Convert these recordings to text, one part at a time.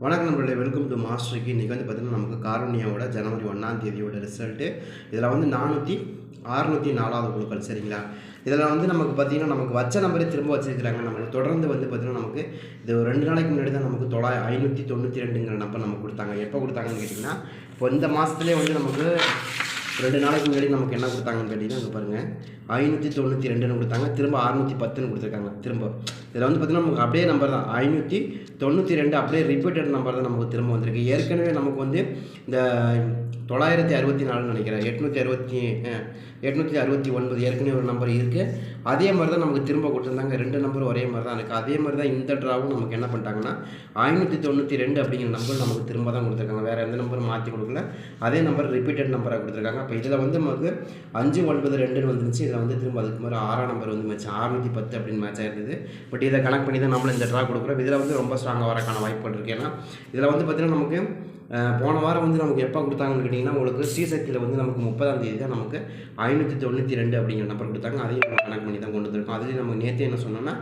வணக்கம் நம்மளுடைய welcome to மாஸ்டருக்கு இன்றைக்கி வந்து பார்த்திங்கன்னா நமக்கு காரணியாவோட ஜனவரி ஒன்றாம் தேதியோட ரிசல்ட்டு இதில் வந்து நானூற்றி அறுநூற்றி நாலாவது குழுக்கள் சரிங்களா? இதில் வந்து நமக்கு பார்த்திங்கன்னா நமக்கு வச்ச நம்பரே திரும்ப வச்சிருக்கிறாங்க. நமக்கு தொடர்ந்து வந்து பார்த்திங்கன்னா நமக்கு இது ஒரு ரெண்டு நாளைக்கு முன்னாடி தான் நமக்கு தொள்ளாய் ஐநூற்றி தொண்ணூற்றி ரெண்டுங்கிற நம்பர் நமக்கு கொடுத்தாங்க. எப்போ கொடுத்தாங்கன்னு கேட்டிங்கன்னா இப்போ இந்த மாதத்துலேயே வந்து நமக்கு ரெண்டு நாளைக்கு முன்னாடி நமக்கு என்ன கொடுத்தாங்கன்னு கேட்டிங்கன்னா இங்கே பாருங்கள் ஐநூற்றி தொண்ணூற்றி ரெண்டுன்னு கொடுத்தாங்க. திரும்ப அறுநூற்றி பத்துன்னு கொடுத்துருக்காங்க. திரும்ப. இதில் வந்து பார்த்திங்கன்னா நமக்கு அப்படியே நம்பர் தான். ஐநூற்றி தொண்ணூற்றி ரெண்டு அப்படியே ரிப்பீட்டட் நம்பர் தான் நமக்கு திரும்ப வந்திருக்கு. ஏற்கனவே நமக்கு வந்து இந்த தொள்ளாயிரத்தி அறுபத்தி நாலுன்னு நினைக்கிறேன். எட்நூற்றி அறுபத்தி எட்நூற்றி அறுபத்தி ஒன்பது ஏற்கனவே ஒரு நம்பர் இருக்குது அதே மாதிரி தான் நமக்கு திரும்ப கொடுத்துருந்தாங்க. ரெண்டு நம்பரும் ஒரே மாதிரி தான் இருக்குது அதே மாதிரி தான் இந்த ட்ராவும் நமக்கு என்ன பண்ணிட்டாங்கன்னா ஐநூற்றி தொண்ணூற்றி ரெண்டு அப்படிங்கிற நம்பர் நமக்கு திரும்ப தான் கொடுத்துருக்காங்க. வேறு எந்த நம்பரும் மாற்றி கொடுக்கல. அதே நம்பர் ரிப்பீட்டட் நம்பராக கொடுத்துருக்காங்க. அப்போ இதில் வந்து நமக்கு அஞ்சு ஒன்பது ரெண்டுன்னு வந்துருந்துச்சு இதில் வந்து திரும்ப அதுக்கு மாதிரி ஆறாம் நம்பர் வந்து மேட்ச் ஆறுநூற்றி பத்து அப்படின்னு மேட்ச் ஆயிருந்தது. பட் இதை கனெக்ட் பண்ணி தான் நம்மளும் இந்த ட்ரா கொடுக்குறோம். இதில் வந்து ரொம்ப ஸ்ட்ராங்காக வரக்கான வாய்ப்புகள் இருக்குது ஏன்னா இதில் வந்து பார்த்திங்கன்னா நமக்கு போன வாரம் வந்து நமக்கு எப்போ கொடுத்தாங்கன்னு கேட்டிங்கன்னா உங்களுக்கு ஸ்ரீசக்தியில் வந்து நமக்கு முப்பதாம் தேதி தான் நமக்கு ஐநூற்றி தொண்ணூற்றி ரெண்டு அப்படிங்கிற நம்பர் கொடுத்தாங்க. அதையும் நம்ம கனெக்ட் பண்ணி தான் கொண்டு வந்திருக்கோம். அதுலேயும் நமக்கு நேற்று என்ன சொன்னோம்னா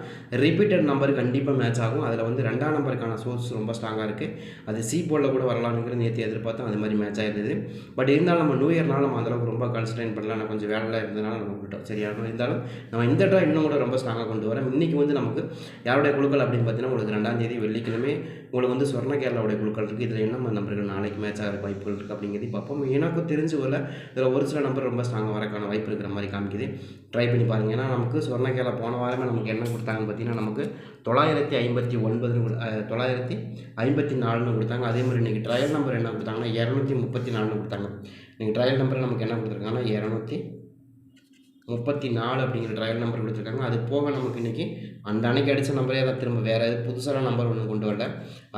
ரிப்பீட்டட் நம்பர் கண்டிப்பாக மேட்ச் ஆகும். அதில் வந்து ரெண்டாம் நம்பருக்கான சோர்ஸ் ரொம்ப ஸ்ட்ராங்காக இருக்குது அது சி போர்டில் கூட வரலாம்னு நேற்று எதிர்பார்த்தோம். அது மாதிரி மேட்ச் ஆகிருந்தது பட் இருந்தாலும் நம்ம நியூ இயர்னால் நம்ம அந்தளவுக்கு ரொம்ப கான்சன்ட்ரேட் பண்ணலாம் நான் கொஞ்சம் வேலையில் இருந்ததுனால நம்ம விட்டோம் சரியா இருந்தாலும் நம்ம இந்த ட்ரா இன்னும் கூட ரொம்ப ஸ்ட்ராங்காக கொண்டு வரோம். இன்றைக்கி வந்து நமக்கு யாருடைய குழுக்கள் அப்படின்னு பார்த்தீங்கன்னா உங்களுக்கு ரெண்டாம் தேதி வெள்ளிக்கிழமை உங்களுக்கு வந்து சொர்ண கேரளாவுடைய குழுக்கள் இருக்குது இதில் என்ன நம்பர்கள் நாளைக்கு மேட்ச் ஆகிற வாய்ப்புகள் இருக்குது அப்படிங்கிறது பார்ப்போம். எனக்கும் தெரிஞ்சு வரல. இதில் ஒரு சில நம்பர் ரொம்ப ஸ்ட்ராங்காக வரக்கான வாய்ப்பு இருக்கிற மாதிரி காமிக்குது. ட்ரை பண்ணி பாருங்கள் ஏன்னா நமக்கு சொர்ண போன வாரமே நமக்கு என்ன கொடுத்தாங்கன்னு பார்த்தீங்கன்னா நமக்கு தொள்ளாயிரத்தி ஐம்பத்தி ஒன்பதுன்னு தொள்ளாயிரத்தி ஐம்பத்தி நாலுன்னு கொடுத்தாங்க. அதே மாதிரி இன்றைக்கி ட்ரையல் நம்பர் என்ன கொடுத்தாங்கன்னா இரநூத்தி முப்பத்தி நாலுன்னு கொடுத்தாங்க. நீங்கள் ட்ரையல் நம்பர் நமக்கு என்ன கொடுத்துருக்காங்கன்னா இரநூத்தி முப்பத்தி நாலு அப்படிங்கிற ட்ரையல் நம்பர் கொடுத்துருக்காங்க. அது போக நமக்கு இன்றைக்கி அந்த அன்னைக்கு அடித்த நம்பரே அதை திரும்ப வேறு எது புதுசான நம்பர் ஒன்று கொண்டு வரல.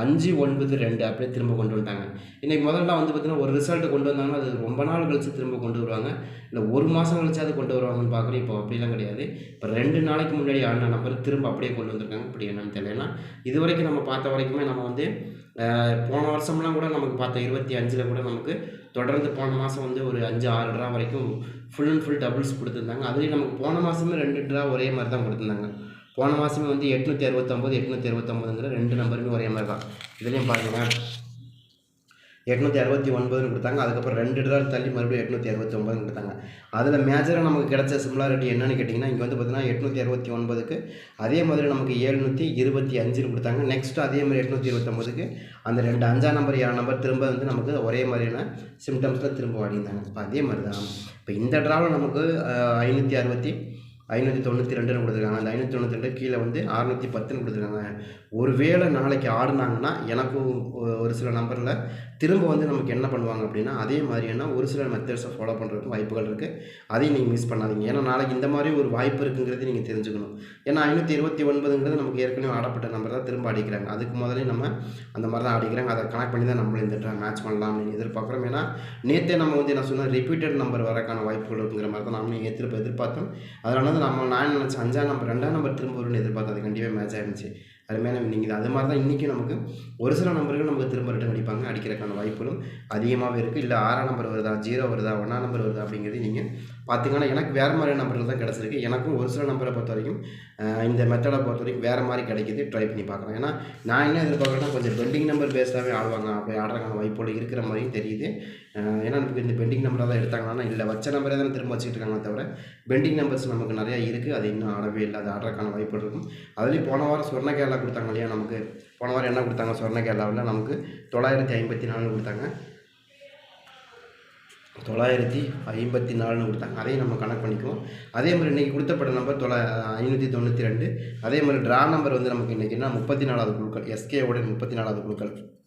அஞ்சு ஒன்பது ரெண்டு அப்படியே திரும்ப கொண்டு வந்துட்டாங்க. இன்றைக்கி முதல்ல வந்து பார்த்திங்கன்னா ஒரு ரிசல்ட்டு கொண்டு வந்தாங்கன்னா அது ரொம்ப நாள் கழித்து திரும்ப கொண்டு வருவாங்க. இல்லை ஒரு மாதம் கழிச்சு அது கொண்டு வருவாங்கன்னு பார்க்குறோம் இப்போ அப்படிலாம் கிடையாது. இப்போ ரெண்டு நாளைக்கு முன்னாடி ஆன நம்பர் திரும்ப அப்படியே கொண்டு வந்திருக்காங்க. இப்படி என்னன்னு தெரியல ஏன்னா இது வரைக்கும் நம்ம பார்த்த வரைக்குமே நம்ம வந்து போன வருஷம்லாம் கூட நமக்கு பார்த்த இருபத்தி அஞ்சில் கூட நமக்கு தொடர்ந்து போன மாதம் வந்து ஒரு அஞ்சு ஆறு ட்ரா வரைக்கும் ஃபுல் அண்ட் ஃபுல் டபுள்ஸ் கொடுத்துருந்தாங்க. அதுலேயும் நமக்கு போன மாதமே ரெண்டு ட்ரா ஒரே மாதிரி தான் கொடுத்துருந்தாங்க. போன மாதமே வந்து எட்நூற்றி அறுபத்தொம்போது எட்நூற்றி அறுபத்தொம்போதுங்கிற ரெண்டு நம்பருமே ஒரே மாதிரி தான் இதுலேயும் பாருங்கள் எட்நூற்றி அறுபத்தி ஒன்பதுன்னு கொடுத்தாங்க. அதுக்கப்புறம் ரெண்டு ட்ரா தள்ளி மறுபடியும் எட்நூற்றி அறுபத்தி ஒன்பதுன்னு கொடுத்தாங்க. அதில் மேஜராக நமக்கு கிடைச்ச சிமிலாரிட்டி என்னன்னு கேட்டிங்கன்னா இங்கே வந்து பார்த்தீங்கன்னா எட்நூற்றி அறுபத்தி ஒன்பதுக்கு அதே மாதிரி நமக்கு ஏழ்நூற்றி இருபத்தி அஞ்சுன்னு கொடுத்தாங்க. நெக்ஸ்ட் அதே மாதிரி எட்நூற்றி இருபத்தொம்போதுக்கு அந்த ரெண்டு அஞ்சாம் நம்பர் ஏழு நம்பர் திரும்ப வந்து நமக்கு ஒரே மாதிரியான சிம்டம்ஸில் திரும்ப வாடிந்தாங்க இப்போ அதே மாதிரி தான் இப்போ இந்த ட்ராவில் நமக்கு ஐநூற்றி அறுபத்தி ஐநூற்றி தொண்ணூற்றி ரெண்டுன்னு கொடுத்துருக்காங்க. அந்த ஐநூற்றி தொண்ணூற்றி ரெண்டு கீழே வந்து அறுநூற்றி பத்துன்னு கொடுத்துருக்காங்க. ஒருவேளை நாளைக்கு ஆடுனாங்கன்னா எனக்கும் ஒரு சில நம்பரில் திரும்ப வந்து நமக்கு என்ன பண்ணுவாங்க அப்படின்னா அதே மாதிரியான ஒரு சில மெத்தட்ஸை ஃபாலோ பண்ணுறதுக்கு வாய்ப்புகள் இருக்குது அதையும் நீங்கள் மிஸ் பண்ணாதீங்க. ஏன்னா நாளைக்கு இந்த மாதிரி ஒரு வாய்ப்பு இருக்குங்கிறது நீங்கள் தெரிஞ்சுக்கணும். ஏன்னா ஐநூற்றி இருபத்தி ஒன்பதுங்கிறது நமக்கு ஏற்கனவே ஆடப்பட்ட நம்பர் தான் திரும்ப அடிக்கிறாங்க. அதுக்கு முதலே நம்ம அந்த மாதிரி தான் அடிக்கிறாங்க அதை கனெக்ட் பண்ணி தான் நம்மளும் இந்த மேட்ச் பண்ணலாம் அப்படின்னு எதிர்பார்க்குறோம். ஏன்னா நேற்றே நம்ம வந்து என்ன சொன்னால் ரிப்பீட்டட் நம்பர் வரக்கான வாய்ப்புகள் இருக்குங்கிற மாதிரி தான் நாமளும் எதிர்ப்பு எதிர்பார்த்தோம். அதனால தான் நம்ம நான் நினச்சேன் அஞ்சாம் நம்பர் ரெண்டாம் நம்பர் திரும்ப வரும்னு எதிர்பார்த்தது கண்டிப்பாக மேட்ச் ஆயிருந்துச்சு நம்ம நீங்கள் அது மாதிரி தான் இன்றைக்கும் நமக்கு ஒரு சில நம்பர்கள் நமக்கு திரும்ப ரிட்டன் அடிப்பாங்க அடிக்கிறதுக்கான வாய்ப்புகளும் அதிகமாகவே இருக்குது இல்லை ஆறாம் நம்பர் வருதா ஜீரோ வருதா ஒன்றாம் நம்பர் வருதா அப்படிங்கிறது நீங்கள் பார்த்தீங்கன்னா எனக்கு வேறு மாதிரியான நம்பர்கள் தான் கிடச்சிருக்கு. எனக்கும் ஒரு சில நம்பரை பொறுத்த வரைக்கும் இந்த மெத்தடை பொறுத்த வரைக்கும் வேறு மாதிரி கிடைக்கிது. ட்ரை பண்ணி பார்க்கலாம். ஏன்னா நான் என்ன எதிர்பார்க்குறேன்னா கொஞ்சம் பெண்டிங் நம்பர் பேஸ்டாகவே ஆடுவாங்க. அப்படி ஆடுறதுக்கான வாய்ப்புகள் இருக்கிற மாதிரியும் தெரியுது. ஏன்னா நமக்கு இந்த பெண்டிங் நம்பராக தான் எடுத்தாங்கன்னா இல்லை வச்ச நம்பரே தான் திரும்ப வச்சுட்டு இருக்காங்களே தவிர பெண்டிங் நம்பர்ஸ் நமக்கு நிறையா இருக்குது அது இன்னும் ஆடவே இல்லை. அது ஆடுறதுக்கான வாய்ப்புகள் இருக்கும். அதுலேயும் போன வாரம் சொன்ன கேரளா கொடுத்தாங்க இல்லையா நமக்கு? போன வாரம் என்ன கொடுத்தாங்க? சொர்ண கேரளாவில் நமக்கு தொள்ளாயிரத்தி ஐம்பத்தி நாலு கொடுத்தாங்க. தொள்ளாயிரத்தி ஐம்பத்தி நாலுன்னு கொடுத்தாங்க. அதையும் நம்ம கணக்கு பண்ணிக்குவோம். அதே மாதிரி இன்றைக்கி கொடுத்தப்பட்ட நம்பர் தொள்ளா ஐநூற்றி தொண்ணூற்றி ரெண்டு. அதே மாதிரி ட்ரா நம்பர் வந்து நமக்கு இன்றைக்கி என்ன? முப்பத்தி நாலாவது குழுக்கள். எஸ்கேவோட முப்பத்தி நாலாவது குழுக்கள்.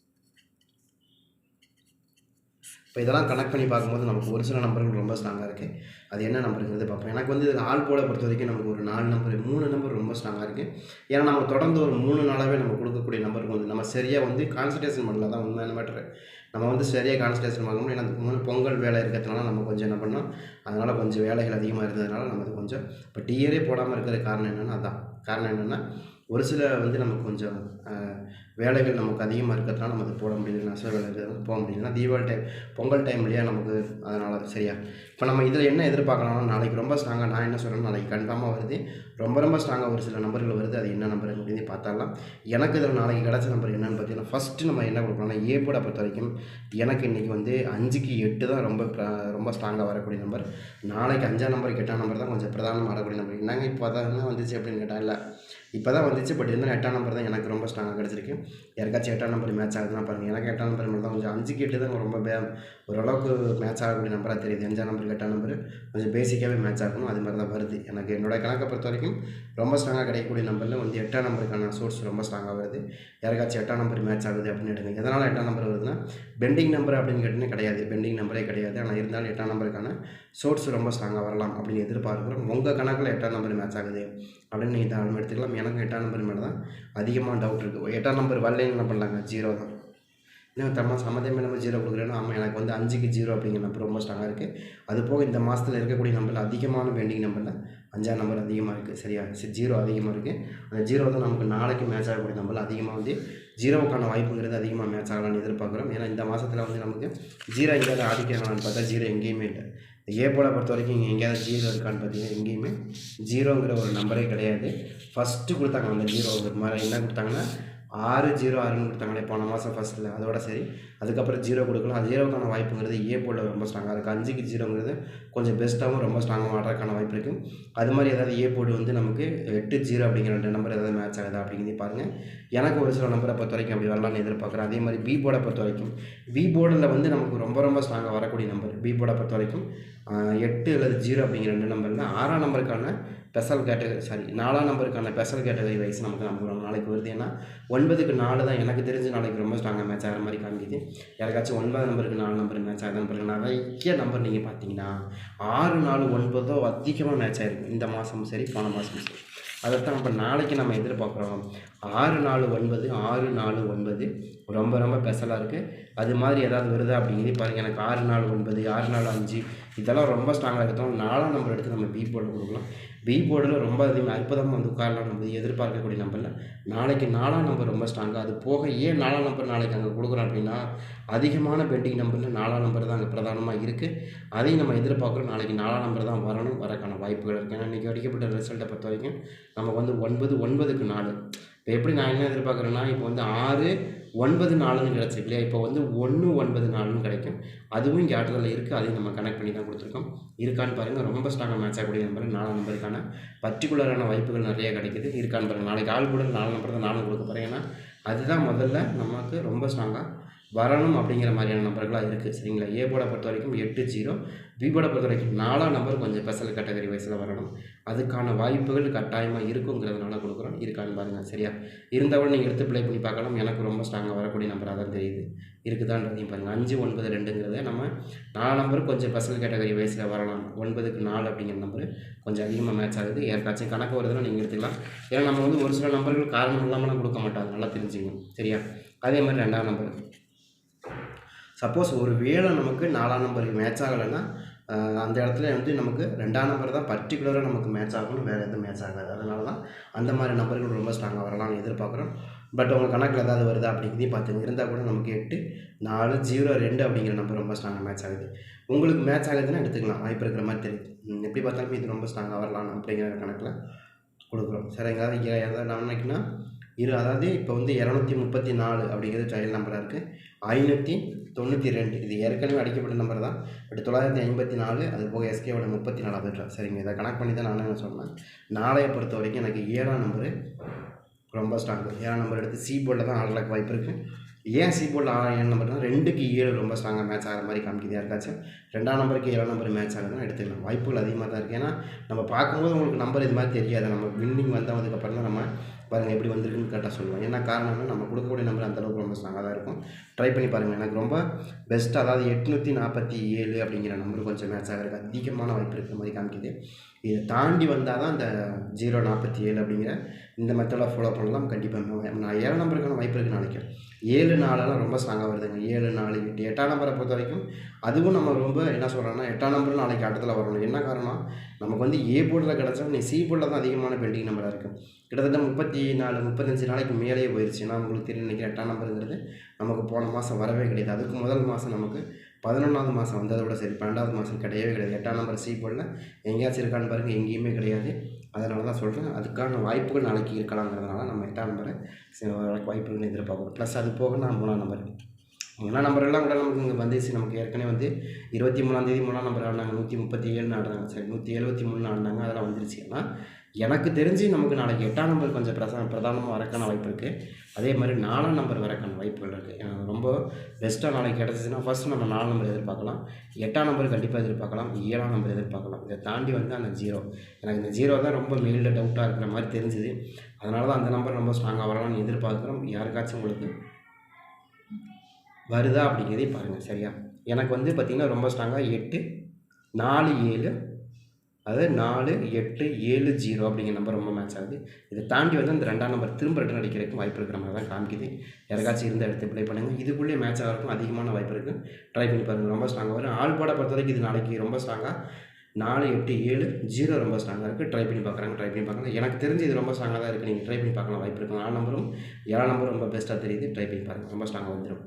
இப்போ இதெல்லாம் கனெக்ட் பண்ணி பார்க்கும்போது நமக்கு ஒரு சில நம்பர்கள் ரொம்ப ஸ்ட்ராங்காக இருக்குது அது என்ன நம்பருங்கிறது பார்ப்போம். எனக்கு வந்து ஆள் போட பொறுத்த வரைக்கும் நமக்கு ஒரு நாலு நம்பர் மூணு நம்பர் ரொம்ப ஸ்ட்ராங்காக இருக்குது ஏன்னா நம்ம தொடர்ந்து ஒரு மூணு நாளாகவே நம்ம கொடுக்கக்கூடிய நம்பருக்கு வந்து நம்ம சரியாக வந்து கான்சன்ட்ரேஷன் பண்ணல தான் உண்மையான மேட்ரு நம்ம வந்து சரியாக கான்சன்ட்ரேஷன் பண்ண முடியும் ஏன்னா பொங்கல் வேலை இருக்கிறதுனால நம்ம கொஞ்சம் என்ன பண்ணோம்? அதனால் கொஞ்சம் வேலைகள் அதிகமாக இருந்ததுனால நம்ம அது கொஞ்சம் இப்போ டீயரே போடாமல் இருக்கிற காரணம் என்னென்னா அதான். காரணம் என்னென்னா ஒரு சில வந்து நமக்கு கொஞ்சம் வேலைகள் நமக்கு அதிகமாக இருக்கிறதுனால நம்ம அது போட முடியல நெசவு வேலைக்கு போக முடியலன்னா தீபாவளி டைம் பொங்கல் டைம் இல்லையா நமக்கு அதனால் சரியா. இப்போ நம்ம இதில் என்ன எதிர்பார்க்கலாம்னா நாளைக்கு ரொம்ப ஸ்ட்ராங்காக நான் என்ன சொல்கிறேன்னா நாளைக்கு கன்ஃபார்மாக வருது. ரொம்ப ரொம்ப ஸ்ட்ராங்காக ஒரு சில நம்பர்கள் வருது. அது என்ன நம்பர் அப்படின்னு பார்த்தாலாம் எனக்கு இதில் நாளைக்கு கிடச்ச நம்பர் என்னன்னு பார்த்தீங்கன்னா ஃபஸ்ட்டு நம்ம என்ன கொடுக்கலாம்னா ஏ போட பொறுத்த வரைக்கும் எனக்கு இன்றைக்கி வந்து அஞ்சுக்கு எட்டு தான் ரொம்ப ரொம்ப ஸ்ட்ராங்காக வரக்கூடிய நம்பர். நாளைக்கு அஞ்சாம் நம்பருக்கு எட்டாம் நம்பர் தான் கொஞ்சம் பிரதானம் வரக்கூடிய நம்பர். என்னங்க இப்போ தான் வந்துச்சு அப்படின்னு கேட்டால் இல்லை. இப்போ தான் வந்துச்சு பட் இருந்தாலும் எட்டாம் நம்பர் தான் எனக்கு ரொம்ப ஸ்ட்ராங்காக கிடச்சிருக்கு. யாருக்காச்சும் எட்டாம் நம்பர் மேட்ச் ஆகுதுன்னா பாருங்கள் எனக்கு எட்டாம் நம்பர் மேலே தான் கொஞ்சம் அஞ்சுக்கு எட்டு தான் ரொம்ப பே ஓரளவுக்கு மேட்ச் ஆகக்கூடிய நம்பராக தெரியுது. அஞ்சாம் நம்பருக்கு எட்டாம் நம்பர் கொஞ்சம் பேசிக்காகவே மேட்ச் ஆகணும் அது மாதிரி தான் வருது. எனக்கு என்னோட கணக்கை பொறுத்த வரைக்கும் ரொம்ப ஸ்ட்ராங்காக கிடைக்கக்கூடிய நம்பரில் வந்து எட்டாம் நம்பருக்கான சோர்ஸ் ரொம்ப ஸ்ட்ராங்காக வருது. யாருக்காச்சும் எட்டாம் நம்பர் மேட்ச் ஆகுது அப்படின்னு எடுங்க எதனால் எட்டாம் நம்பர் வருதுன்னா பெண்டிங் நம்பர் அப்படின்னு கேட்டீங்கன்னா கிடையாது. பெண்டிங் நம்பரே கிடையாது. ஆனால் இருந்தாலும் எட்டாம் நம்பருக்கான சோர்ஸ் ரொம்ப ஸ்ட்ராங்காக வரலாம் அப்படின்னு எதிர்பார்க்குறோம். உங்கள் கணக்கில் எட்டாம் நம்பர் மேட்ச் ஆகுது அப்படின்னு நீங்கள் தாராளமாக எடுத்துக்கலாம். எனக்கு எட்டாம் நம்பர் மேலே தான் அதிகமாக டவுட் இருக்குது எட்டாம் நம்பர் வரலைன்னு என்ன பண்ணலாங்க? ஜீரோ தான். இன்னும் தம்மா சம்மந்தமே நம்ம ஜீரோ கொடுக்குறேன்னா ஆமாம் எனக்கு வந்து அஞ்சுக்கு ஜீரோ அப்படிங்கிற நம்பர் ரொம்ப ஸ்ட்ராங்காக இருக்குது அது போக இந்த மாதத்தில் இருக்கக்கூடிய நம்பரில் அதிகமான பெண்டிங் நம்பரில் அஞ்சாம் நம்பர் அதிகமாக இருக்குது சரியா? சரி ஜீரோ அதிகமாக இருக்குது அந்த ஜீரோ தான் நமக்கு நாளைக்கு மேட்ச் ஆகக்கூடிய நம்பரில் அதிகமாக வந்து ஜீரோவுக்கான வாய்ப்புங்கிறது அதிகமாக மேட்ச் ஆகலாம்னு எதிர்பார்க்குறோம். ஏன்னா இந்த மாதத்தில் வந்து நமக்கு ஜீரோ எங்கேயாவது ஆடிக்கிறாங்களான்னு பார்த்தா ஜீரோ எங்கேயுமே இல்லை. ஏ போல பொறுத்த வரைக்கும் இங்கே எங்கேயாவது ஜீரோ இருக்கான்னு பார்த்தீங்கன்னா எங்கேயுமே ஜீரோங்கிற ஒரு நம்பரே கிடையாது. ஃபஸ்ட்டு கொடுத்தாங்க அந்த ஜீரோ ஒரு மாதிரி என்ன கொடுத்தாங்கன்னா ஆறு ஜீரோ ஆறுன்னு கொடுத்தாங்களே போன மாதம் ஃபஸ்ட்டில் அதோட சரி அதுக்கப்புறம் ஜீரோ கொடுக்கலாம். அது ஜீரோக்கான வாய்ப்புங்கிறது ஏ போல ரொம்ப ஸ்ட்ராங்காக இருக்குது அஞ்சுக்கு ஜீரோங்கிறது கொஞ்சம் பெஸ்ட்டாகவும் ரொம்ப ஸ்ட்ராங்காக ஆடுறதுக்கான வாய்ப்பு இருக்குது அது மாதிரி ஏதாவது ஏ போர்டு வந்து நமக்கு எட்டு ஜீரோ அப்படிங்கிற ரெண்டு நம்பர் ஏதாவது மேட்ச் ஆகுதா அப்படிங்கிறது பாருங்கள் எனக்கு ஒரு சில நம்பரை பொறுத்த வரைக்கும் அப்படி வரலாம்னு எதிர்பார்க்குறேன். அதே மாதிரி பி போர்டை பொறுத்த வரைக்கும் பி போர்டில் வந்து நமக்கு ரொம்ப ரொம்ப ஸ்ட்ராங்காக வரக்கூடிய நம்பர் பி போர்டை பொறுத்த வரைக்கும் எட்டு அல்லது ஜீரோ அப்படிங்கிற ரெண்டு நம்பரில் ஆறாம் நம்பருக்கான ஸ்பெஷல் கேட்டகரி சாரி நாலாம் நம்பருக்கான ஸ்பெஷல் கேட்டகரி வைஸ் நமக்கு நமக்கு வரும் நாளைக்கு வருது ஏன்னா ஒன்பதுக்கு நாலு தான் எனக்கு தெரிஞ்சு நாளைக்கு ரொம்ப ஸ்ட்ராங்காக மேட்ச் ஆகிற மாதிரி காமிக்குது. யாருக்காச்சும் ஒன்பது நம்பருக்கு நாலு நம்பர் மேட்ச் ஆகுதுன்னு நம்பருக்கு நிறைய நம்பர் நீங்கள் பார்த்தீங்கன்னா ஆறு நாலு ஒன்பதோ அதிகமாக மேட்ச் ஆகிருக்கும் இந்த மாதமும் சரி போன மாதமும் சரி. அதைத்தான் இப்போ நாளைக்கு நம்ம எதிர்பார்க்குறோம். ஆறு நாலு ஒன்பது ஆறு நாலு ஒன்பது ரொம்ப ரொம்ப ஸ்பெஷலாக இருக்குது அது மாதிரி ஏதாவது வருதா அப்படிங்கிறது பாருங்கள் எனக்கு ஆறு நாலு ஒன்பது ஆறு நாலு அஞ்சு இதெல்லாம் ரொம்ப ஸ்ட்ராங்காக இருக்கும் நாலாம் நம்பர் எடுத்து நம்ம பி போர்டில் கொடுக்கலாம். பி போர்டில் ரொம்ப அதிகமாக அற்புதமாக வந்து உட்காரலாம் நம்ம எதிர்பார்க்கக்கூடிய நம்பரில் நாளைக்கு நாலாம் நம்பர் ரொம்ப ஸ்ட்ராங்காக அது போக ஏன் நாலாம் நம்பர் நாளைக்கு அங்கே கொடுக்குறோம் அப்படின்னா அதிகமான பெண்டிங் நம்பரில் நாலாம் நம்பர் தான் அங்கே பிரதானமாக இருக்குது அதையும் நம்ம எதிர்பார்க்குறோம் நாளைக்கு நாலாம் நம்பர் தான் வரணும் வரக்கான வாய்ப்புகள் இருக்குது ஏன்னா இன்றைக்கி அடிக்கப்பட்ட ரிசல்ட்டை பொறுத்த வரைக்கும் நமக்கு வந்து ஒன்பது ஒன்பதுக்கு நாலு. இப்போ எப்படி நான் என்ன எதிர்பார்க்குறேன்னா இப்போ வந்து ஆறு ஒன்பது நாலுன்னு கிடச்சிருக்கு இல்லையா? இப்போ வந்து ஒன்று ஒன்பது நாலுன்னு கிடைக்கும். அதுவும் இங்கே ஆட்டத்தில் இருக்குது. அதையும் நம்ம கனெக்ட் பண்ணி தான் கொடுத்துருக்கோம். இருக்கான்னு பாருங்கள் ரொம்ப ஸ்ட்ராங்காக மேட்ச் ஆகக்கூடிய நம்பர் நாலு நம்பருக்கான பர்டிகுலரான வாய்ப்புகள் நிறைய கிடைக்குது. இருக்கான்னு பாருங்கள் நாளைக்கு ஆள் கூட நாலு நம்பர் தான் நாலு கொடுக்க போகிறேன் ஏன்னா அதுதான் முதல்ல நமக்கு ரொம்ப ஸ்ட்ராங்காக வரணும் அப்படிங்கிற மாதிரியான நம்பர்களாக இருக்குது சரிங்களா? ஏ போர்டை பொறுத்த வரைக்கும் எட்டு ஜீரோ பி போர்டை பொறுத்த வரைக்கும் நாலாம் நம்பர் கொஞ்சம் ஸ்பெஷல் கேட்டகரி வயசில் வரணும். அதுக்கான வாய்ப்புகள் கட்டாயமாக இருக்குங்கிறதுனால கொடுக்குறோம். இருக்கான்னு பாருங்கள் சரியா? இருந்தாலும் நீங்கள் எடுத்து ப்ளே பண்ணி பார்க்கலாம் எனக்கு ரொம்ப ஸ்ட்ராங்காக வரக்கூடிய நம்பராக தான் தெரியுது. இருக்குதான்றதையும் பாருங்கள் அஞ்சு ஒன்பது ரெண்டுங்கிறத நம்ம நாலு நம்பர் கொஞ்சம் ஸ்பெஷல் கேட்டகரி வயசில் வரலாம். ஒன்பதுக்கு நாலு அப்படிங்கிற நம்பர் கொஞ்சம் அதிகமாக மேட்ச் ஆகுது. யாருக்காச்சும் கணக்கு வருதுன்னா நீங்கள் எடுத்துக்கலாம். ஏன்னா நம்ம வந்து ஒரு சில நம்பர்கள் காரணம் இல்லாமல் கொடுக்க மாட்டாங்க. நல்லா தெரிஞ்சுக்கணும். சரியா? அதே மாதிரி ரெண்டாம் நம்பர் சப்போஸ் ஒரு வேளை நமக்கு நாலாம் நம்பருக்கு மேட்ச் ஆகலைன்னா அந்த இடத்துல வந்து நமக்கு ரெண்டாம் நம்பர் தான் பர்டிகுலராக நமக்கு மேட்ச் ஆகணும் வேறு எதுவும் மேட்ச் ஆகாது. அதனால தான் அந்த மாதிரி நம்பர்கள் ரொம்ப ஸ்ட்ராங்காக வரலாம்னு எதிர்பார்க்குறோம். பட் உங்கள் கணக்கில் ஏதாவது வருதா அப்படிங்கிறதையும் பார்த்துங்க இருந்தால் கூட நமக்கு எட்டு நாலு ஜீரோ ரெண்டு அப்படிங்கிற நம்பர் ரொம்ப ஸ்ட்ராங்காக மேட்ச் ஆகுது. உங்களுக்கு மேட்ச் ஆகுதுன்னா எடுத்துக்கலாம். வாய்ப்பு இருக்கிற மாதிரி தெரியுது. எப்படி பார்த்தாலுமே இது ரொம்ப ஸ்ட்ராங்காக வரலாம் அப்படிங்கிற கணக்கில் கொடுக்குறோம். சரிங்களா இங்கே எதாவது நான் நினைக்கினா இரு அதாவது இப்போ வந்து இரநூத்தி முப்பத்தி நாலு அப்படிங்கிறது ட்ரையல் நம்பராக இருக்குது ஐநூற்றி தொண்ணூற்றி ரெண்டு. இது ஏற்கனவே அடிக்கப்பட்ட நம்பர் தான். பட் தொள்ளாயிரத்தி ஐம்பத்தி நாலு அது போக எஸ்கேவோட முப்பத்தி நாலாவது ட்ரா சரிங்க இதை கனெக்ட் பண்ணி தான் நான் சொன்னேன். நாளைய பொறுத்த வரைக்கும் எனக்கு ஏழாம் நம்பரு ரொம்ப ஸ்ட்ராங்கு ஏழாம் நம்பர் எடுத்து சி போர்டில் தான் ஆடலுக்கு வாய்ப்பு இருக்குது ஏன் சி போர்டில் ஆறு ஏழு நம்பர்னா ரெண்டுக்கு ஏழு ரொம்ப ஸ்ட்ராங்காக மேட்ச் ஆகிற மாதிரி காமிக்குது யாருக்காச்சும். ரெண்டாம் நம்பருக்கு ஏழாம் நம்பர் மேட்ச் ஆகுதுன்னா எடுத்துக்கலாம். வாய்ப்புகள் அதிகமாக தான் இருக்குது ஏன்னா நம்ம பார்க்கும்போது உங்களுக்கு நம்பர் இது மாதிரி தெரியாது. நம்ம வின்னிங் வந்ததுக்கப்புறம் தான் நம்ம பாருங்கள் எப்படி வந்திருக்குன்னு கரெக்டாக சொல்லுவேன். ஏன்னா காரணம் நம்ம கொடுக்கக்கூடிய நம்பர் அந்த அளவுக்கு ரொம்ப ஸ்ட்ராங்காக தான் இருக்கும். ட்ரை பண்ணி பாருங்கள் எனக்கு ரொம்ப பெஸ்ட் அதாவது எட்நூற்றி நாற்பத்தி ஏழு அப்படிங்கிற நம்பர் கொஞ்சம் மேட்ச் ஆகிறதுக்கு அதிகமான வாய்ப்பு இருக்கிற மாதிரி காமிக்குது. இதை தாண்டி வந்தால் தான் அந்த ஜீரோ நாற்பத்தி ஏழு அப்படிங்கிற இந்த மெத்தடை ஃபாலோ பண்ணலாம். கண்டிப்பாக நான் ஏழு நம்பருக்கான வாய்ப்பு இருக்குன்னு நினைக்கிறேன். ஏழு நாலெல்லாம் ரொம்ப ஸ்ட்ராங்காக வருதுங்க. ஏழு நாலு எட்டு எட்டாம் நம்பரை பொறுத்த வரைக்கும் அதுவும் நம்ம ரொம்ப என்ன சொல்கிறோன்னா எட்டாம் நம்பர் நாளைக்கு ஆட்டத்தில் வரணும். என்ன காரணம்? நமக்கு வந்து ஏ போர்டில் கிடச்சா நீ சி போர்டில் தான் அதிகமான பெண்டிங் நம்பராக இருக்கும் கிட்டத்தட்ட முப்பத்தி நாலு முப்பத்தஞ்சு நாளைக்கு மேலேயே போயிடுச்சு நான் உங்களுக்கு தெரியும் நினைக்கிறேன் எட்டாம் நம்பருங்கிறது நமக்கு போன மாதம் வரவே கிடையாது. அதுக்கு முதல் மாதம் நமக்கு பதினொன்றாவது மாதம் வந்ததை விட சரி பன்னெண்டாவது மாதம் கிடையவே கிடையாது. எட்டாம் நம்பர் சி போடல. எங்கேயாச்சும் இருக்கான்னு பாருங்கள் எங்கேயுமே கிடையாது. அதனால தான் சொல்கிறேன் அதுக்கான வாய்ப்புகள் நாளைக்கு இருக்கலாங்கிறதுனால நம்ம எட்டாம் நம்பரை வாய்ப்புகள் எதிர்பார்க்கணும். ப்ளஸ் அது போக நான் மூணாம் நம்பர் மூணாம் நம்பரெல்லாம் கூட நமக்கு இங்கே வந்துச்சு நமக்கு ஏற்கனவே வந்து இருபத்தி மூணாந்தேதி மூணாம் நம்பர் ஆடினாங்க. நூற்றி முப்பத்தி ஏழுன்னு ஆடினாங்க. சரி நூற்றி எழுபத்தி மூணு ஆடினாங்க. அதெல்லாம் வந்துருச்சு. ஆனால் எனக்கு தெரிஞ்சு நமக்கு நாளைக்கு எட்டாம் நம்பர் கொஞ்சம் பிரச பிரதானமாக வரக்கான வாய்ப்பு இருக்குது அதே மாதிரி நாலாம் நம்பர் வரக்கான வாய்ப்புகள் இருக்குது எனக்கு ரொம்ப பெஸ்ட்டாக நாளைக்கு கிடச்சிச்சின்னா ஃபஸ்ட் நம்ம நாலாம் நம்பர் எதிர்பார்க்கலாம். எட்டாம் நம்பர் கண்டிப்பாக எதிர்பார்க்கலாம். ஏழாம் நம்பர் எதிர்பார்க்கலாம். இதை தாண்டி வந்து அந்த ஜீரோ எனக்கு இந்த ஜீரோ தான் ரொம்ப மெயிலில் டவுட்டாக இருக்கிற மாதிரி தெரிஞ்சுது. அதனால தான் அந்த நம்பர் ரொம்ப ஸ்ட்ராங்காக வரலாம்னு எதிர்பார்க்குறோம். யாருக்காச்சும் உங்களுக்கு வருதா அப்படிங்கிறதையும் பாருங்கள் சரியா? எனக்கு வந்து பார்த்திங்கன்னா ரொம்ப ஸ்ட்ராங்காக எட்டு நாலு ஏழு அதாவது நாலு எட்டு ஏழு ஜீரோ அப்படிங்கிற நம்பர் ரொம்ப மேட்ச் ஆகுது. இதை தாண்டி வந்து அந்த ரெண்டாம் நம்பர் திரும்ப ரிட்டன் அடிக்கிறதுக்கு வாய்ப்பு இருக்கிற மாதிரி தான் காமிக்குது. யாருக்காச்சும் இருந்த எடுத்து ப்ளே பண்ணுங்கள் இதுக்குள்ளேயே மேட்ச் ஆகிறதுக்கும் அதிகமான வாய்ப்பு இருக்குது ட்ரை பண்ணி பாருங்கள் ரொம்ப ஸ்ட்ராங்காக வரும். ஆள் பாடை பொறுத்த வரைக்கும் இது நாளைக்கு ரொம்ப ஸ்ட்ராங்காக நாலு எட்டு ஏழு ஜீரோ ரொம்ப ஸ்ட்ராங்காக இருக்குது ட்ரை பண்ணி பார்க்குறாங்க ட்ரை பண்ணி பார்க்கலாம் எனக்கு தெரிஞ்சு இது ரொம்ப ஸ்ட்ராங்காக தான் இருக்குது நீங்கள் ட்ரை பண்ணி பார்க்கலாம் வாய்ப்பு இருக்குது நாலு நம்பரும் ஏழாம் நம்பரும் ரொம்ப பெஸ்ட்டாக தெரியுது. ட்ரை பண்ணி பாருங்கள் ரொம்ப ஸ்ட்ராங்காக வந்துடும்